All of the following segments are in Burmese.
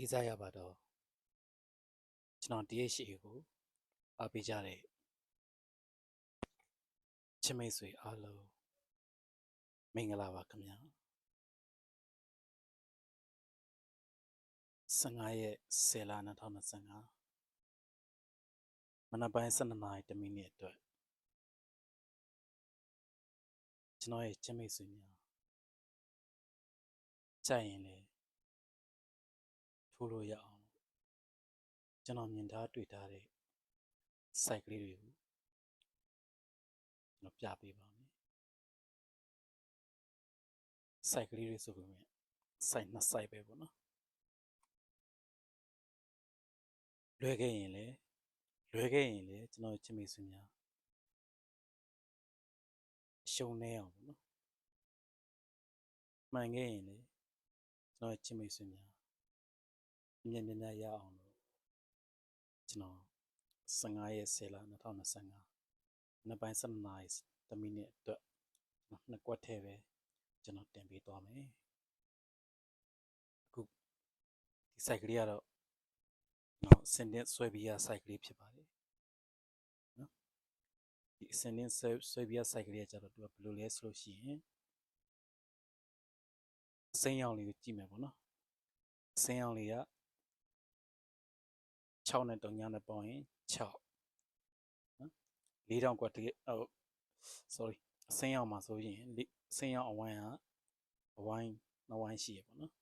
အေးစားရပါတော့ကျွန်တော် DHA ကိုအားပေးကြတဲ့ချစ်မိတ်ဆွေအားလုံးမင်္ဂလာပါခင်ဗျာ15ရက်10လ2025မနက်ပိုင်း12နာရီတမိနစ်အတွက်ကျွန်တော်ရဲ့ချစ်မိတ်ဆွေများကြိုက်ရင်လည်း ထိုးလို့ရအောင်လို့ကျွန်တော်မြင်ထားတွေ့ထားတဲ့ site ကလေးတွေကိုကျွန်တော်ပြပေးပါမယ် site ကလေးတွေဆိုပေမဲ့ site နှစ် site ပဲပေါ့နော်လွယ်ခဲ့ရင်လည်းလွယ်ခဲ့ရင်လည်းကျွန်တော်ရဲ့ချစ်မိတ်ဆွေများအရှုံးနေအောင်ပေါ့နော်မှန်ခဲ့ရင်လည်းကျွန်တော်ရဲ့ချစ်မိတ်ဆွေများအ မြင်မြင်များရအောင်လို့ကျွန်တော်15ရက်10လ2025နှစ်ပိုင်း7နာရီ10မိနစ်အတွက်ကျွန်တော်နှစ်ကွက်ထဲပဲကျွန်တော်တင်ပေးသွားမယ်အခုဒီ site ကလေးကတော့နော်စင်တင်ဆွဲပြီးရ site ကလေးဖြစ်ပါတယ်နော်ဒီစင်တင်ဆွဲဆွဲပြီးရ site ကလေးကကျတော့သူကဘယ်လိုလဲဆိုလို့ရှိရင်အစိမ်းရောင်လေးကိုကြည့်မယ်ပေါ့နော်အစိမ်းရောင်လေးက 6နဲ့3ညနဲ့ပေါင်းရင်6နော်4000ကွက်တကယ်ဟို sorry အစိမ်းရောင်မှာဆိုရင်လေးအစိမ်းရောင်အဝိုင်းကအဝိုင်းနှစ်ဝိုင်းရှိရပေါ့နော်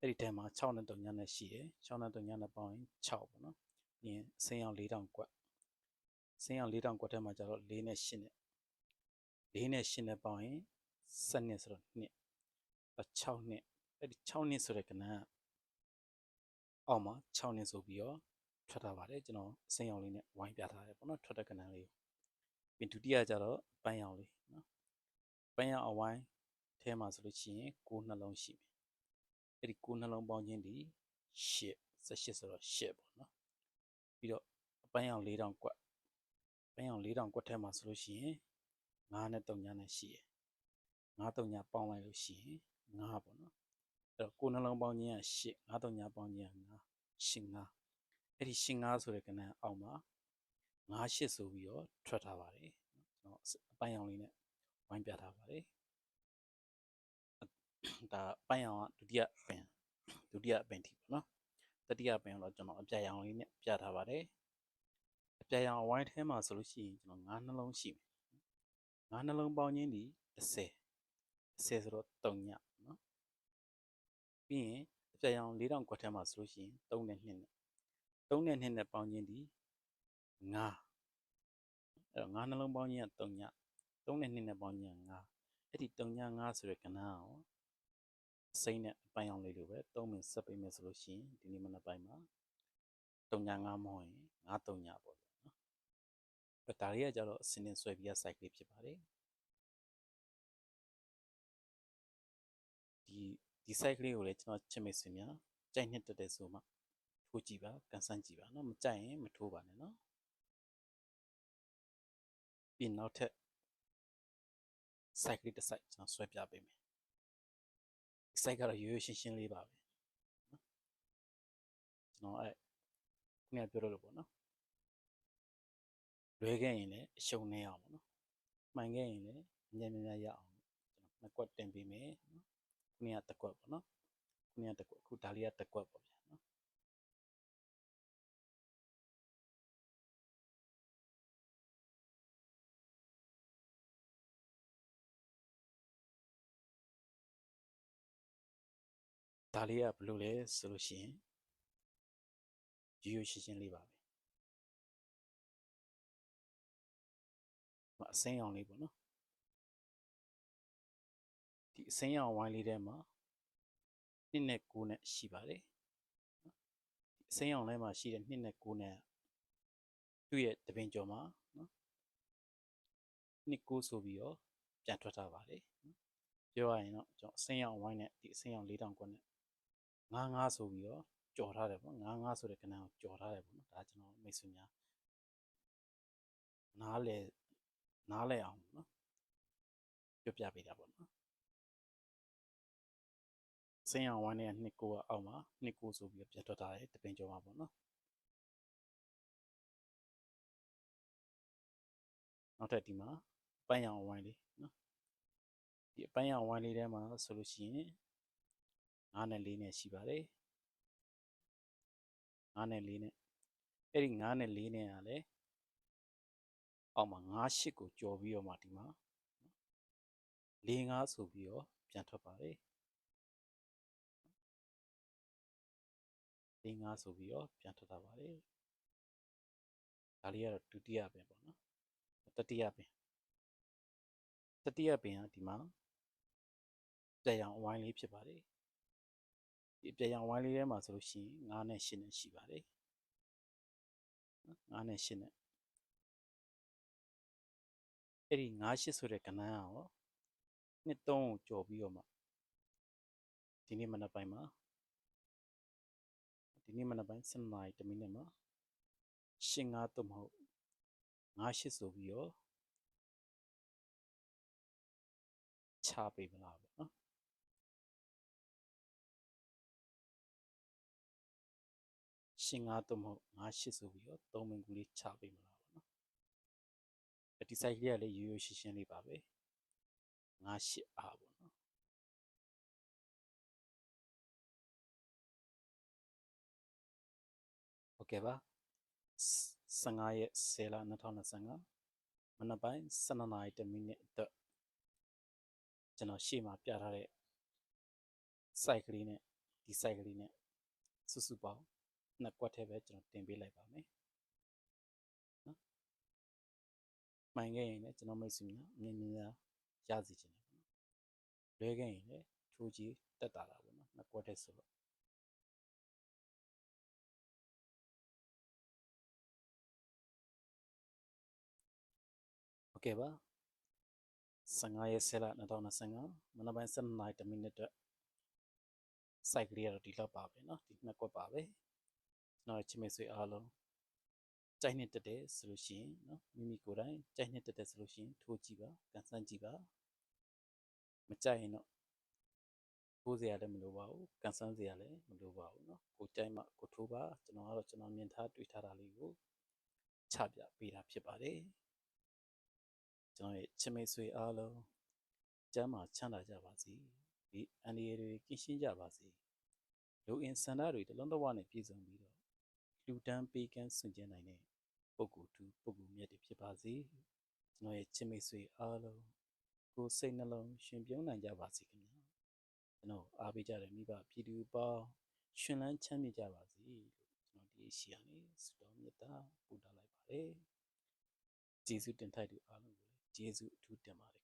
အဲ့ဒီထဲမှာ6နဲ့3ညနဲ့ရှိတယ်6နဲ့3ညနဲ့ပေါင်းရင်6ပေါ့နော်ပြီးရင်အစိမ်းရောင်4000ကွက်အစိမ်းရောင်4000ကွက်ထဲမှာကျတော့4နဲ့8နဲ့4နဲ့8နဲ့ပေါင်းရင်7နဲ့ဆိုတော့2 6နှစ်အဲ့ဒီ6နှစ်ဆိုတဲ့ကဏ္ဍကအောက်မှာ6နှစ်ဆိုပြီးတော့ ထွက်ထားပါတယ်ကျွန်တော်အစိမ်းရောင်လေးနဲ့ဝိုင်းပြထားတယ်ပေါ့နော်ထွက်တဲ့ကဏ္ဍလေးကိုပြီးဒုတိယကျတော့ပန်းရောင်လေးနော်ပန်းရောင်အဝိုင်းထဲမှာဆိုလို့ရှိရင်9နှလုံးရှိပြီအဲ့ဒီ9နှလုံးပေါင်းခြင်းဒီ8 18ဆိုတော့8ပေါ့နော်ပြီးတော့ပန်းရောင်4000ကွက်ပန်းရောင်4000ကွက်ထဲမှာဆိုလို့ရှိရင်9နဲ့3ညနဲ့ရှိရယ်9 3ညပေါင်းလိုက်လို့ရှိရင်9ပေါ့နော်အဲ့တော့ကိုယ်နှလုံးပေါင်းခြင်းက8 9 3ညပေါင်းခြင်းက9 8 9 အဲ့ဒီ8 9ဆိုတဲ့ကဏ္ဍအောက်မှာ9 8ဆိုပြီးတော့ထွက်ထားပါတယ်ကျွန်တော်အပိုင်းအောင်လေးနဲ့ဝိုင်းပြထားပါတယ်ဒါအပိုင်းအောင်ကဒုတိယပင်ဒုတိယပင်ထိပေါ့နော်တတိယပင်တော့ကျွန်တော်အပြာရောင်လေးနဲ့ပြထားပါတယ်အပြာရောင်အဝိုင်းထဲမှာဆိုလို့ရှိရင်ကျွန်တော်9နှလုံးရှိမယ်9နှလုံးပေါင်းခြင်းဒီ30 10ဆိုတော့3ညနော်ပြီးရင်အပြရောင်4000ကွက်ထဲမှာဆိုလို့ရှိရင်3နဲ့2နဲ့ 3နဲ့2နဲ့ပေါင်းခြင်းဒီ9အဲ့တော့9နှလုံးပေါင်းခြင်းက3ည3နဲ့2နဲ့ပေါင်းခြင်းက9အဲ့ဒီ3ည9ဆိုတဲ့ကဏ္ဍအောင်စိမ့်နဲ့အပိုင်းအောင်လေးလိုပဲ3မင်ဆက်ပေးမယ်ဆိုလို့ရှိရင်ဒီနေ့မနက်ပိုင်းမှာ3ည9မဟုတ်ရင်9 3ညပေါ့ဗျာနော်အဲ့ဒါတွေကကြတော့အစင်းနဲ့ဆွဲပြီးရ site လေးဖြစ်ပါတယ်ဒီဒီ site ကလေးကိုလည်းကျွန်တော်ချစ်မိတ်ဆွေများကြိုက်နှစ်တက်တဲ့ဆိုမှ ထိုးကြည့်ပါကန်ဆန်းကြည့်ပါနော်မကြိုက်ရင်မထိုးပါနဲ့နော်ပြီးနောက်ထပ် site ကလေးတစ် site ကျွန်တော်ဆွဲပြပေးမယ်ဒီ site ကတော့ရိုးရိုးရှင်းရှင်းလေးပါပဲနော်ကျွန်တော်အဲ့ခုနကပြောလို့ပေါ့နော်လွဲခဲ့ရင်လည်းအရှုံးနေအောင်ပေါ့နော်မှန်ခဲ့ရင်လည်းအများများရအောင်ကျွန်တော်နှစ်ကွက်တင်ပေးမယ်နော်ခုနကတစ်ကွက်ပေါ့နော်ခုနကတစ်ကွက်အခုဒါလေးကတစ်ကွက်ပေါ့ဗျာ ဒါလေးကဘယ်လိုလဲဆိုလို့ရှိရင်ရိုးရိုးရှင်းရှင်းလေးပါပဲအစိမ်းအောင်လေးပေါ့နော်ဒီအစိမ်းရောင်ဝိုင်းလေးထဲမှာ2နဲ့9နဲ့ရှိပါတယ်နော်ဒီအစိမ်းရောင်ထဲမှာရှိတဲ့2နဲ့9နဲ့သူ့ရဲ့တပင်ကျော်မှာနော်2 9ဆိုပြီးတော့ပြန်ထွက်ထားပါတယ်နော်ပြောရရင်တော့ကျွန်တော်အစိမ်းရောင်ဝိုင်းနဲ့ဒီအစိမ်းရောင်4000ကွက်နဲ့ 95ဆိုပြီးတော့ကြော်ထားတယ်ပေါ့95ဆိုတဲ့ကဏ္ဍကိုကြော်ထားတယ်ပေါ့နော်ဒါကျွန်တော်မိတ်ဆွေများနားလေနားလေအောင်နော်ပြောပြပေးတာပေါ့နော်စင်းအောင်ဝိုင်းနဲ့နှစ်ကိုကအောက်မှာနှစ်ကိုဆိုပြီးတော့ပြန်ထွက်ထားတယ်တပင်ကျော်မှာပေါ့နော်နောက်ထပ်ဒီမှာပန်းရောင်ဝိုင်းလေးနော်ဒီအပန်းရောင်ဝိုင်းလေးထဲမှာဆိုလို့ရှိရင် 9နဲ့4နဲ့ရှိပါတယ်9နဲ့4နဲ့အဲ့ဒီ9နဲ့4နဲ့ကလည်းအောက်မှာ9 8ကိုကြော်ပြီးတော့မှဒီမှာ4 5ဆိုပြီးတော့ပြန်ထွက်ပါတယ်၄၅ဆိုပြီးတော့ပြန်ထွက်တာပါတယ်ဒါလေးကတော့ဒုတိယပင်ပေါ့နော်တတိယပင်တတိယပင်ကဒီမှာပြက်ရောင်အဝိုင်းလေးဖြစ်ပါတယ် ဒီပြက်ရောင်အဝိုင်းလေးထဲမှာဆိုလို့ရှိရင်9နဲ့10နဲ့ရှိပါတယ်9နဲ့10နဲ့အဲ့ဒီ9 8ဆိုတဲ့ကဏ္ဍကရောနှစ်3ကိုကြော်ပြီးတော့မှဒီနေ့မနက်ပိုင်းမှာဒီနေ့မနက်ပိုင်း7နာရီတမိနစ်မှာရှင်း9သို့မဟုတ်9ရှစ်ဆိုပြီးတော့ချပေးမလားပေါ့နော် ရှင်း9သို့မဟုတ်9ရှစ်ဆိုပြီးတော့သုံးမင်ကူလေးချပေးမလားပေါ့နော်ဒီ site လေးကလည်းရိုးရိုးရှင်းရှင်းလေးပါပဲ9ရှစ်အားပေါ့နော်ဟုတ်ကဲ့ပါ15ရက်10လ2025မနက်ပိုင်း12နာရီတမိနစ်အတွက်ကျွန်တော်ရှေ့မှာပြထားတဲ့ site ကလေးနဲ့ဒီ site ကလေးနဲ့စုစုပေါင်း နှစ်ကွက်ထဲပဲကျွန်တော်တင်ပေးလိုက်ပါမယ်နော်မှန်ခဲ့ရင်လည်းကျွန်တော်မိတ်ဆွေများအမြင်များရစီခြင်းတယ်ပေါ့နော်လွဲခဲ့ရင်လည်းထိုးကြီးတက်တာတာပေါ့နော်နှစ်ကွက်ထဲဆိုတော့ကဲ့ပါ15ရက်10လ2025မနက်ပိုင်း7နာရီ10မိနစ်အတွက် site ကလေးကတော့ဒီလောက်ပါပဲเนาะဒီနှစ်ကွက်ပါပဲကျွ နော်ချစ်မိတ်ဆွေအားလုံးကြိုက်နှစ်တက်တယ်ဆိုလို့ရှိရင်နော်မိမိကိုယ်တိုင်ကြိုက်နှစ်တက်တယ်ဆိုလို့ရှိရင်ထိုးကြည့်ပါကန်ဆန်းကြည့်ပါမကြိုက်ရင်တော့ကိုယ်စရာလည်းမလိုပါဘူးကန်ဆန်းစရာလည်းမလိုပါဘူးနော်ကိုကြိုက်မှကိုထိုးပါကျွန်တော်ကတော့ကျွန်တော်မြင်ထားတွေ့ထားတာလေးကိုချပြပေးတာဖြစ်ပါတယ်ကျွန်တော်ရဲ့ချစ်မိတ်ဆွေအားလုံးကျမ်းမာချမ်းသာကြပါစေဒီအန္တရာယ်တွေကင်းရှင်းကြပါစေလူအင်ဆန္ဒတွေတလုံးတဝနဲ့ပြည့်စုံပြီးတော့ လူတန်းပေးကမ်းစွန့်ကြဲနိုင်တဲ့ပုဂ္ဂိုလ်သူပုဂ္ဂိုလ်မြတ်တွေဖြစ်ပါစေကျွန်တော်ရဲ့ချစ်မိတ်ဆွေအားလုံးကိုယ်စိတ်နှလုံးရှင်ပြုံးနိုင်ကြပါစေခင်ဗျာကျွန်တော်အားပေးကြတဲ့မိဘပြည်သူပေါင်းရှင်လန်းချမ်းမြေ့ကြပါစေလို့ကျွန်တော်ဒီရှိရနေဆုတောင်းမေတ္တာပို့ထားလိုက်ပါတယ်ကျေးဇူးတင်ထိုက်သူအားလုံးကိုကျေးဇူးအထူးတင်ပါတယ်ခင်ဗျ